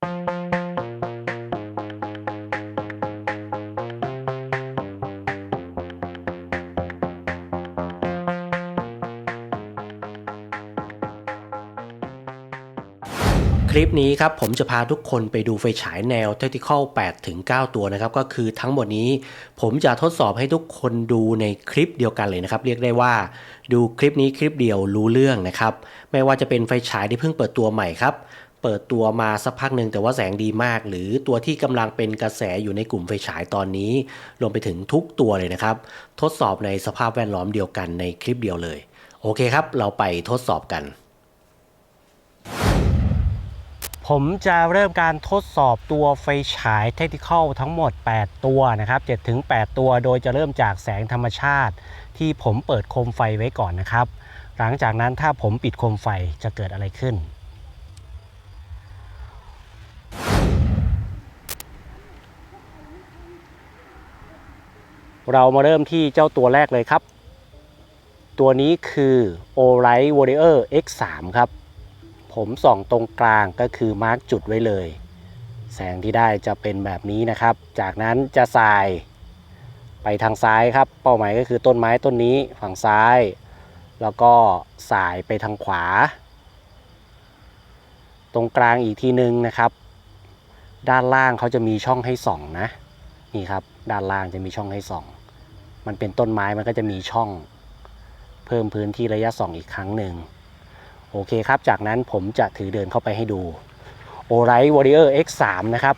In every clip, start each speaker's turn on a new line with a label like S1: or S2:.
S1: คลิปนี้ครับผมจะพาทุกคนไปดูไฟฉายแนว Tactical 8ถึง9ตัวนะครับ ก็คือทั้งหมดนี้ผมจะทดสอบให้ทุกคนดูในคลิปเดียวกันเลยนะครับ เรียกได้ว่าดูคลิปนี้คลิปเดียวรู้เรื่องนะครับ ไม่ว่าจะเป็นไฟฉายที่เพิ่งเปิดตัวใหม่ครับ เปิดตัวมาสักพักหนึ่งแต่ว่าแสงดีมาก หรือตัวที่กำลังเป็นกระแสอยู่ในกลุ่มไฟฉายตอนนี้ รวมไปถึงทุกตัวเลยนะครับ ทดสอบในสภาพแวดล้อมเดียวกันในคลิปเดียวเลย โอเคครับ เราไปทดสอบกัน ผมจะเริ่มการทดสอบตัวไฟฉาย Tactical ทั้งหมด 8 ตัวนะครับ7ถึง8ตัว โดยจะเริ่มจากแสงธรรมชาติ ที่ผมเปิดโคมไฟไว้ก่อนนะครับ หลังจากนั้นถ้าผมปิดโคมไฟจะเกิดอะไรขึ้น เรามาเริ่มที่เจ้าตัวแรกเลยครับ ตัวนี้คือ o l i g h t Warrior X3 ครับ ผมส่องตรงกลางก็คือมาร์กจุดไว้เลย แสงที่ได้จะเป็นแบบนี้นะครับ จากนั้นจะสายไปทางซ้ายครับ เป้าหมายก็คือต้นไม้ต้นนี้ฝั่งซ้าย แล้วก็สายไปทางขวา ตรงกลางอีกทีนึงนะครับ ด้านล่างเขาจะมีช่องให้ส่องนะ นี่ครับ ด้านล่างจะมีช่องให้ส่อง มันเป็นต้นไม้มันก็จะมีช่อง เพิ่มพื้นที่ระยะส่องอีกครั้งหนึ่งโอเคครับ จากนั้นผมจะถือเดินเข้าไปให้ดู o r i g h t Warrior X3 นะครับ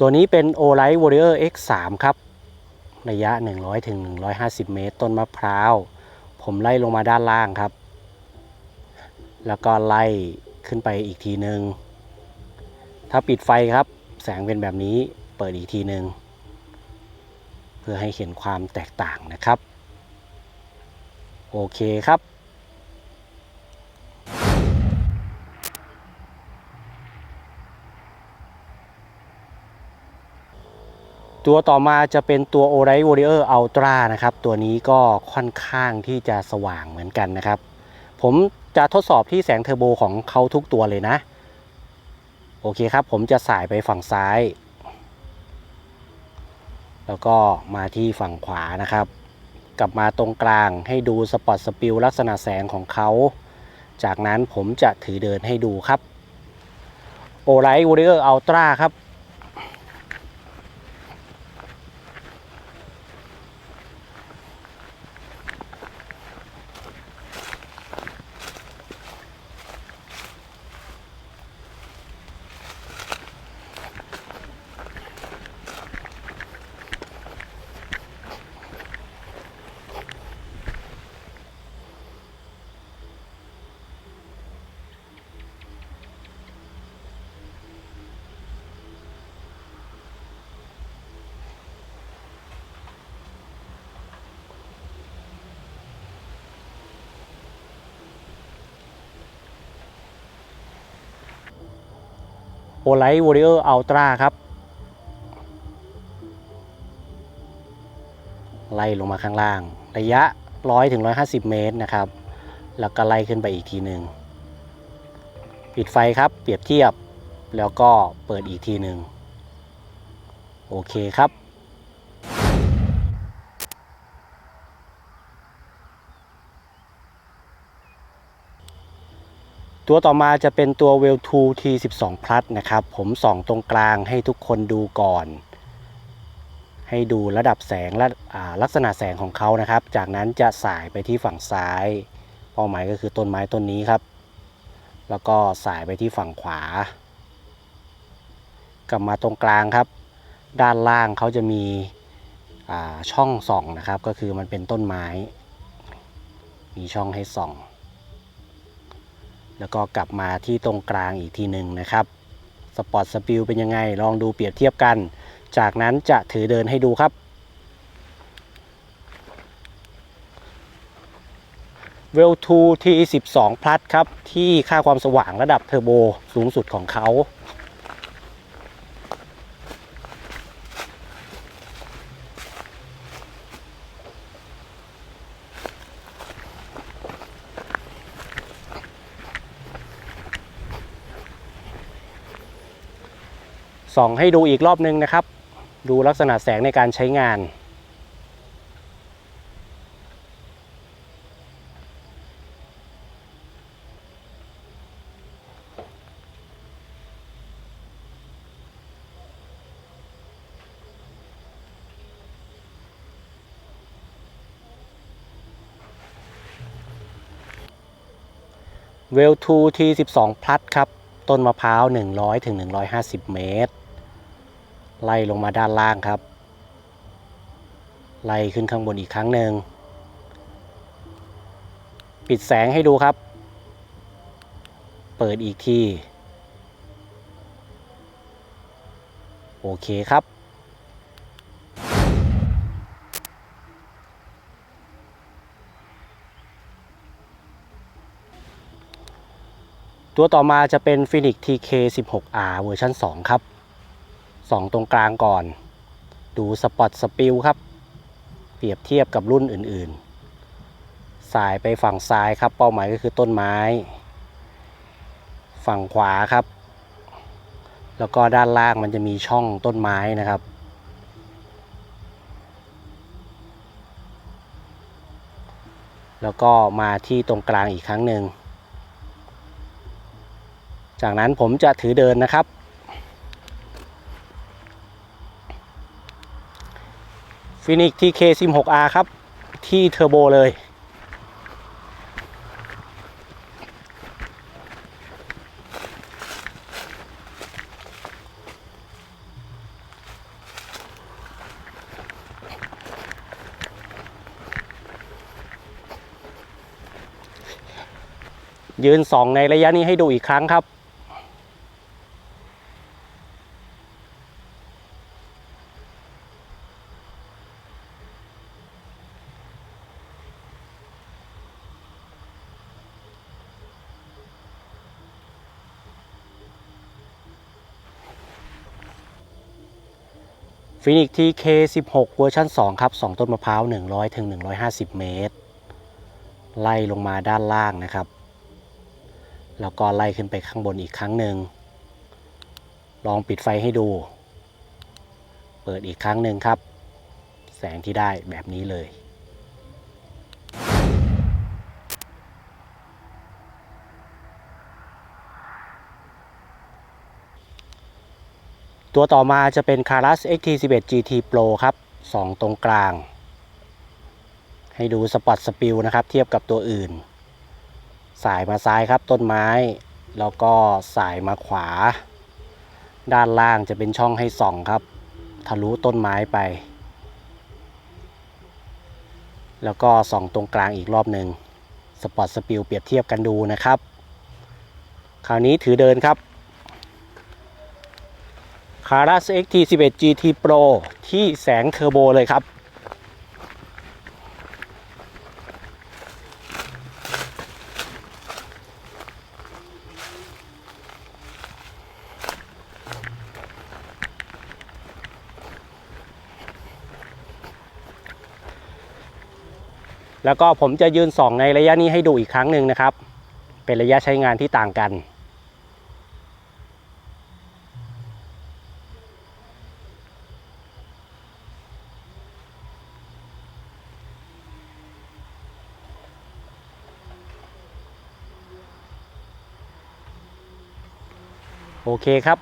S1: ตัวนี้เป็น o l i g h t Warrior X3 ครับ ระยะ 100ถึง150 เมตร ต้นมะพร้าว ผมไล่ลงมาด้านล่างครับ แล้วก็ไล่ขึ้นไปอีกทีหนึ่งถ้าปิดไฟครับ แสงเป็นแบบนี้เปิดอีกทีหนึ่งเพื่อให้เห็นความแตกต่างนะครับ โอเคครับ ตัวต่อมาจะเป็นตัว o r i g h t Warrior Ultra นะครับ ตัวนี้ก็ค่อนข้างที่จะสว่างเหมือนกันนะครับ ผมจะทดสอบที่แสงเทอร์โบของเขาทุกตัวเลยนะ โอเคครับ ผมจะสายไปฝั่งซ้าย แล้วก็มาที่ฝั่งขวานะครับ กลับมาตรงกลางให้ดูสปอตสปิลลักษณะแสงของเขา จากนั้นผมจะถือเดินให้ดูครับ o r i g h t Warrior Ultra ครับ o l i g h t Warrior Ultra ครับ ไล่ลงมาข้างล่าง ระยะ 100ถึง150 เมตรนะครับ แล้วก็ไล่ขึ้นไปอีกทีหนึ่งปิดไฟครับ เปรียบเทียบแล้วก็เปิดอีกทีหนึ่งโอเคครับ ตัวต่อมาจะเป็นตัว w e l 2 T12 Plus นะครับ ผมส่องตรงกลางให้ทุกคนดูก่อน ให้ดูระดับแสงและลักษณะแสงของเขานะครับ จากนั้นจะสายไปที่ฝั่งซ้าย เป้าหมายก็คือต้นไม้ต้นนี้ครับ แล้วก็สายไปที่ฝั่งขวา กลับมาตรงกลางครับ ด้านล่างเขาจะมีช่องส่องนะครับ ก็คือมันเป็นต้นไม้ มีช่องให้ส่อง แล้วก็กลับมาที่ตรงกลางอีกทีหนึ่งนะครับสปอร์ตสปิลเป็นยังไง ลองดูเปรียบเทียบกัน จากนั้นจะถือเดินให้ดูครับเวลทูที12พลัสครับ ที่ค่าความสว่างระดับเทอร์โบสูงสุดของเขา ส่องให้ดูอีกรอบนึงนะครับ ดูลักษณะแสงในการใช้งาน เวลทูที12พลัสครับ ต้นมะพร้าว 100ถึง150 เมตร ไล่ลงมาด้านล่างครับ ไล่ขึ้นข้างบนอีกครั้งหนึ่ง ปิดแสงให้ดูครับ เปิดอีกที โอเคครับตัวต่อมาจะเป็น Phoenix TK 16R เวอร์ชัน2 ครับ 2ตรงกลางก่อน ดูสปอตสปิลครับ เปรียบเทียบกับรุ่นอื่นๆ สายไปฝั่งซ้ายครับ เป้าหมายก็คือต้นไม้ ฝั่งขวาครับ แล้วก็ด้านล่างมันจะมีช่องต้นไม้นะครับแล้วก็มาที่ตรงกลางอีกครั้งหนึ่ง จากนั้นผมจะถือเดินนะครับ Phoenix TK 16R ครับ ที่เทอร์โบเลย ยืนสองในระยะนี้ให้ดูอีกครั้งครับ ฟินิกทีเค16เวอร์ชัน2ครับ 2 ต้นมะพร้าว 100ถึง150 เมตร ไล่ลงมาด้านล่างนะครับ แล้วก็ไล่ขึ้นไปข้างบนอีกครั้งหนึ่ง ลองปิดไฟให้ดู เปิดอีกครั้งหนึ่งครับ แสงที่ได้แบบนี้เลย ตัวต่อมาจะเป็น c a r a s XT11 GT Pro ครับ 2 ตรงกลาง ให้ดูสปอตสปิลนะครับ เทียบกับตัวอื่น สายมาซ้ายครับต้นไม้ แล้วก็สายมาขวา ด้านล่างจะเป็นช่องให้ส่องครับ ทะลุต้นไม้ไป แล้วก็ส่องตรงกลางอีกรอบหนึ่งสปอตสปิลเปรียบเทียบกันดูนะครับ คราวนี้ถือเดินครับ c a r a s XT11 GT Pro ที่แสงเทอร์โบเลยครับ แล้วก็ผมจะยืนส่องในระยะนี้ให้ดูอีกครั้งหนึ่งนะครับ เป็นระยะใช้งานที่ต่างกัน เคครับ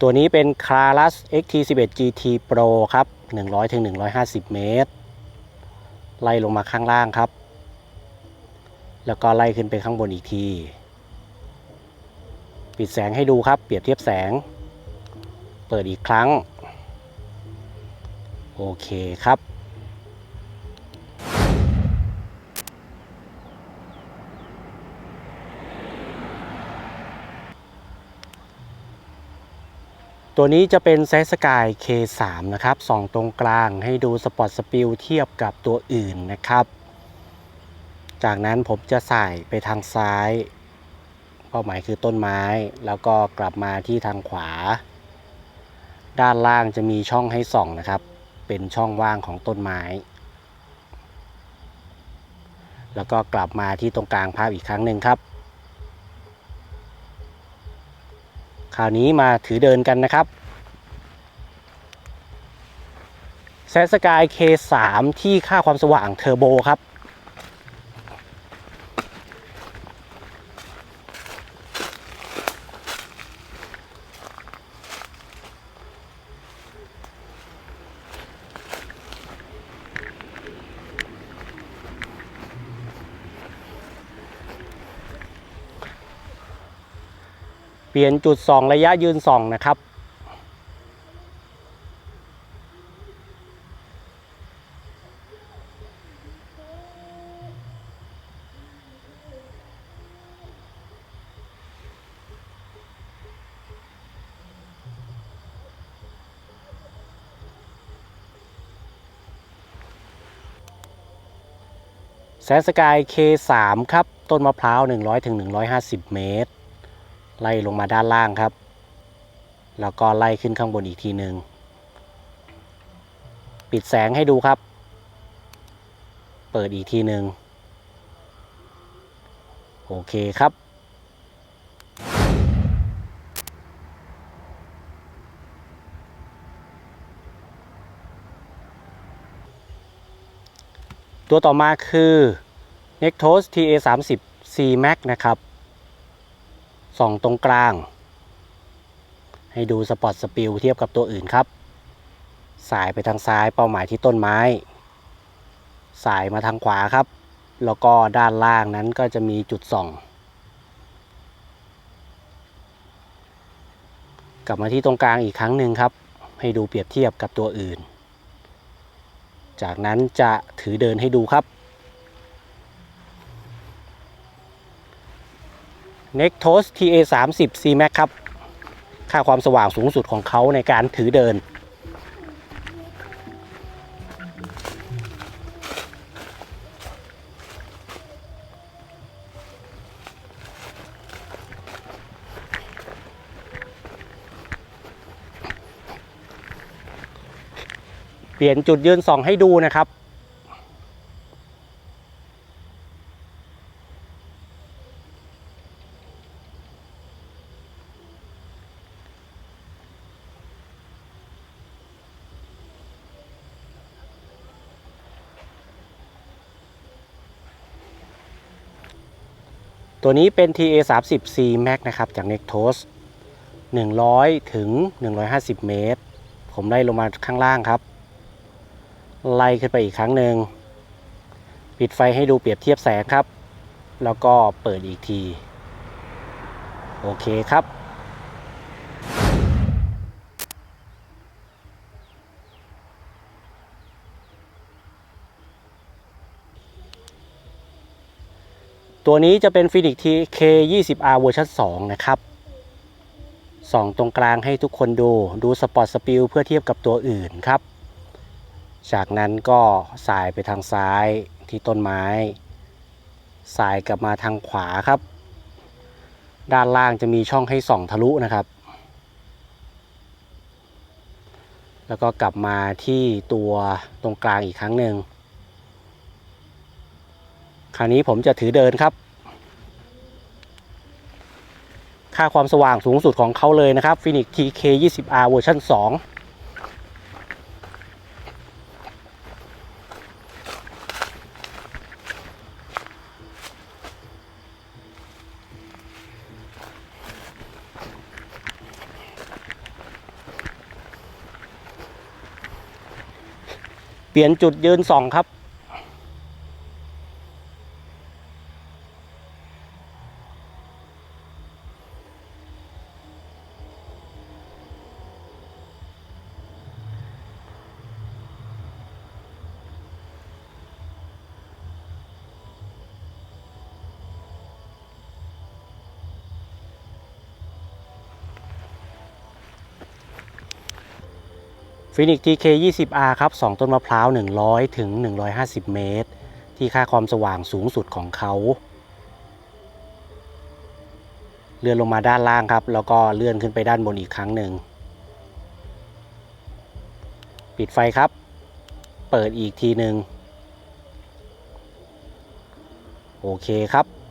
S1: ตัวนี้เป็น c a r a s XT11 GT Pro ครับ 100ถึง150 เมตร ไล่ลงมาข้างล่างครับ แล้วก็ไล่ขึ้นไปข้างบนอีกที ปิดแสงให้ดูครับ เปรียบเทียบแสง เปิดอีกครั้ง โอเคครับ ตัวนี้จะเป็น z ซสกาย K3 นะครับส่องตรงกลางให้ดูสปอตสปิลเทียบกับตัวอื่นนะครับ จากนั้นผมจะใส่ไปทางซ้าย เป้าหมายคือต้นไม้ แล้วก็กลับมาที่ทางขวา ด้านล่างจะมีช่องให้ส่องนะครับ เป็นช่องว่างของต้นไม้ แล้วก็กลับมาที่ตรงกลางภาพอีกครั้งหนึ่งครับ คราวนี้มาถือเดินกันนะครับแซสกาย K3 ที่ค่าความสว่างเทอร์โบครับ ลี่ยนจุดสองระยะยืนสองนะครับ แสนสกาย K3 ครับ ต้นมะพร้าว 100-150 เมตร ไล่ลงมาด้านล่างครับ แล้วก็ไล่ขึ้นข้างบนอีกทีหนึ่งปิดแสงให้ดูครับ เปิดอีกทีหนึ่งโอเคครับตัวต่อมาคือ Nectos TA30 C Max นะครับ ส่องตรงกลาง ให้ดูสปอตสปิลเทียบกับตัวอื่นครับ สายไปทางซ้ายเป้าหมายที่ต้นไม้ สายมาทางขวาครับ แล้วก็ด้านล่างนั้นก็จะมีจุดส่อง กลับมาที่ตรงกลางอีกครั้งหนึ่งครับ ให้ดูเปรียบเทียบกับตัวอื่น จากนั้นจะถือเดินให้ดูครับ Nectos TA30 C Max ครับ ค่าความสว่างสูงสุดของเขาในการถือเดิน เปลี่ยนจุดยืนส่องให้ดูนะครับ ตัวนี้เป็น TA 3 0 C Max นะครับ จาก Nectos 100 ถึง 150 เมตร ผมไล่ลงมาข้างล่างครับ ไล่ขึ้นไปอีกครั้งหนึ่ง ปิดไฟให้ดูเปรียบเทียบแสงครับ แล้วก็เปิดอีกที โอเคครับ ตัวนี้จะเป็น Phoenix TK 20R เวอร์ชัน2นะครับส่องตรงกลางให้ทุกคนดูดูสปอตสปิลเพื่อเทียบกับตัวอื่นครับ จากนั้นก็สายไปทางซ้ายที่ต้นไม้ สายกลับมาทางขวาครับ ด้านล่างจะมีช่องให้ส่องทะลุนะครับ แล้วก็กลับมาที่ตัวตรงกลางอีกครั้งหนึ่ง คราวนี้ผมจะถือเดินครับ ค่าความสว่างสูงสุดของเขาเลยนะครับ Phoenix TK 20R เวอร์ชัน2เปลี่ยนจุดยืนสองครับ Phoenix TK 20R ครับ 2 ต้นมะพร้าว 100 ถึง 150 เมตร ที่ค่าความสว่างสูงสุดของเขาเลื่อนลงมาด้านล่างครับ แล้วก็เลื่อนขึ้นไปด้านบนอีกครั้งหนึ่ง ปิดไฟครับ เปิดอีกทีหนึ่งโอเคครับ